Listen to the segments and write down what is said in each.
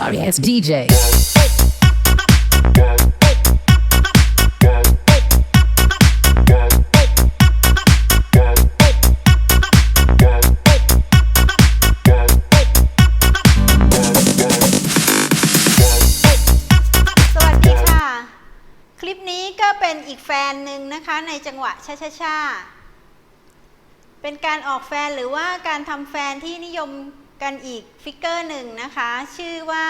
sorry ass DJ. สวัสดีค่ะ คลิปนี้ก็เป็นอีกแฟนหนึ่งนะคะในจังหวะชาชาชาเป็นการออกแฟนหรือว่าการทำแฟนที่นิยม กันอีกฟิกเกอร์หนึ่งนะคะ ชื่อว่า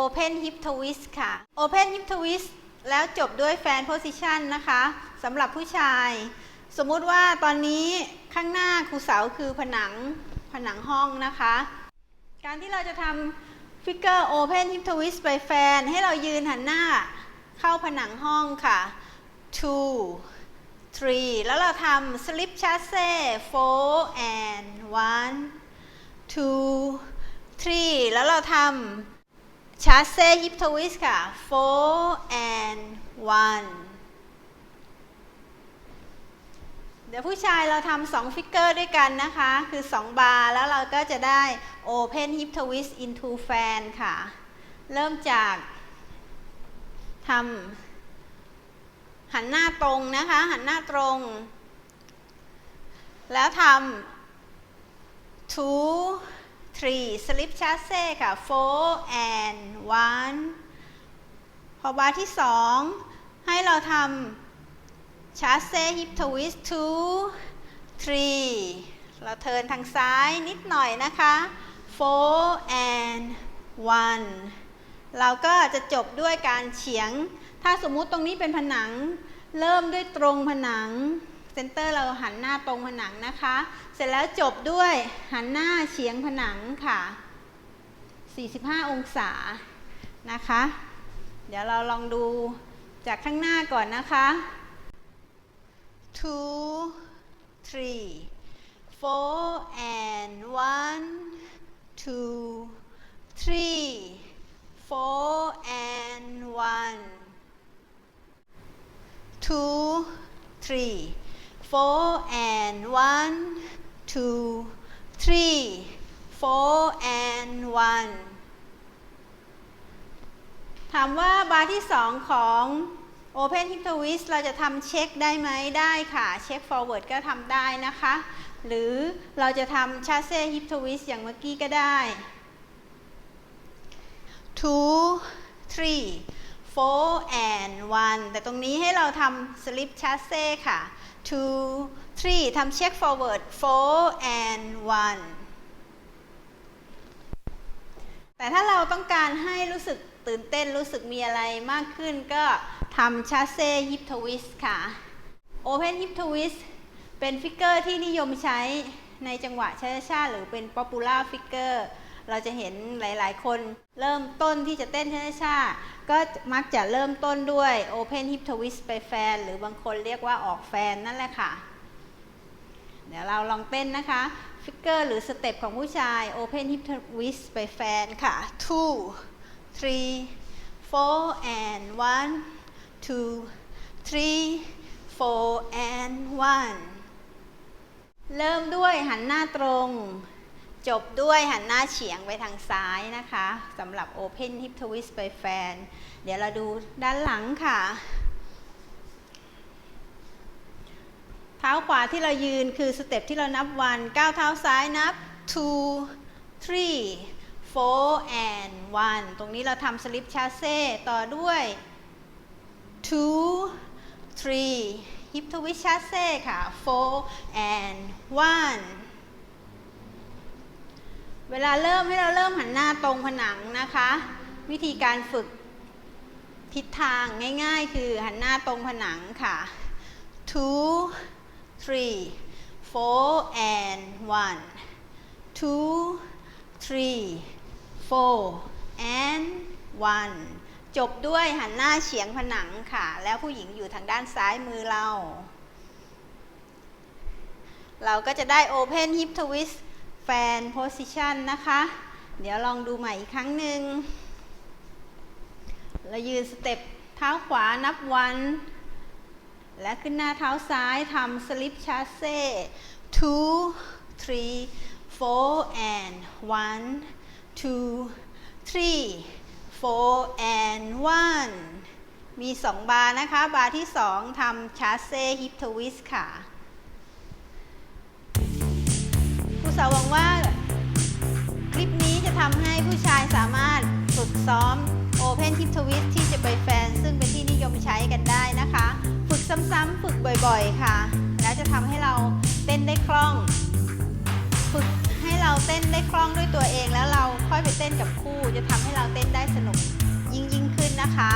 Open Hip Twist ค่ะ Open Hip Twist แล้วจบด้วยแฟน Position นะคะสำหรับผู้ชาย สมมุติว่าตอนนี้ข้างหน้าครูเสาคือผนังผนังห้องนะคะ การที่เราจะทำฟิกเกอร์ Open Hip Twist ไปแฟน ให้เรายืนหันหน้าเข้าผนังห้องค่ะ two three แล้วเราทำ slip chasse four and one two three แล้วเราทำ chasse hip twist ค่ะ four and one เดี๋ยวผู้ชายเราทำสองฟิกเกอร์ด้วยกันนะคะ คือ2บาร์แล้วเราก็จะได้ Open Hip Twist into Fan ค่ะ เริ่มจากทำหันหน้าตรงนะคะ หันหน้าตรง แล้วทำ two three slip chasse ค่ะ four and one พอบาร์ที่2ให้เราทำชาร์เซ่ฮิปทวิสทูทรีเราเทินทางซ้ายนิดหน่อยนะคะ four and one เราก็จะจบด้วยการเฉียง ถ้าสมมุติตรงนี้เป็นผนัง เริ่มด้วยตรงผนัง เซนเตอร์เราหันหน้าตรงผนังนะคะ เสร็จแล้วจบด้วยหันหน้าเฉียงผนังค่ะ 45 องศานะคะ เดี๋ยวเราลองดูจากข้างหน้าก่อนนะคะ two, three, four and one, two, three, four and one, two, three, four and one, two, three, four and one ถามว่าบาร์ที่2ของ Open Hip Twist เราจะทำเช็คได้ไหมได้ค่ะ เช็ค forward ก็ทำได้นะคะ หรือเราจะทำชาเซ่ Hip Twist อย่างเมื่อกี้ก็ได้ two three four and one แต่ตรงนี้ให้เราทำ slip ชาเซ่ค่ะ two three ทำเช็ค forward four and one แต่ถ้าเราต้องการให้รู้สึกตื่นเต้นรู้สึกมีอะไรมากขึ้นก็ทำชาเซ่ฮิปทวิสค่ะ Open Hip Twist เป็นฟิกเกอร์ที่นิยมใช้ในจังหวะช้าๆหรือเป็น Popular Figure เราจะเห็นหลายๆ คนเริ่มต้นที่จะเต้นช้าๆก็มักจะเริ่มต้นด้วย Open Hip Twist ไปแฟน หรือบางคนเรียกว่าออกแฟนนั่นแหละค่ะ เดี๋ยวเราลองเต้นนะคะฟิกเกอร์หรือสเต็ปของผู้ชาย Open Hip Twist ไปแฟนค่ะ two three four and one two three four and one เริ่มด้วยหันหน้าตรง จบด้วยหันหน้าเฉียงไปทางซ้ายนะคะสำหรับ Open Hip Twist ไปแฟน เดี๋ยวเราดูด้านหลังค่ะ เท้าขวาที่เรายืนคือสเต็ปที่เรานับวันก้าวเท้าซ้ายนับ two three four and one ตรงนี้เราทำสลิปชาเซ่ต่อด้วย two three hip twist ชาเซ่ค่ะ four and one เวลาเริ่มให้เราเริ่มหันหน้าตรงผนังนะคะ วิธีการฝึกทิศทางง่าย ๆ คือหันหน้าตรงผนังค่ะ two three four and one two three four and one จบด้วยหันหน้าเฉียงผนังค่ะ แล้วผู้หญิงอยู่ทางด้านซ้ายมือเรา เราก็จะได้ Open Hip Twist Fan Position นะคะ เดี๋ยวลองดูใหม่อีกครั้งหนึ่งเรายืนสเต็ปเท้าขวานับวัน และขึ้นหน้าเท้าซ้ายทำ Slip Chasse two three four and one two three four and one มี 2 บาร์นะคะ บาร์ที่ 2ทำชาเซ่ฮิปทวิสค่ะ สาวหวังว่า คลิปนี้จะทำให้ผู้ชายสามารถฝึกซ้อม Open Hip Twist ที่จะไปแฟน ซึ่งเป็นที่นิยมใช้กันได้นะคะ ฝึกซ้ำๆฝึกบ่อยๆ ค่ะ แล้วจะทำให้เราเต้นได้คล่อง ฝึกให้เราเต้นได้คล่องด้วยตัวเองแล้วเราค่อยไปเต้นกับคู่ จะทำให้เราเต้นได้สนุกยิ่งยิ่งขึ้นนะคะ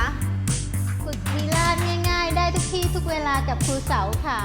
ฝึกวีลาดง่าย ๆ ได้ทุกที่ทุกเวลากับครูเสาค่ะ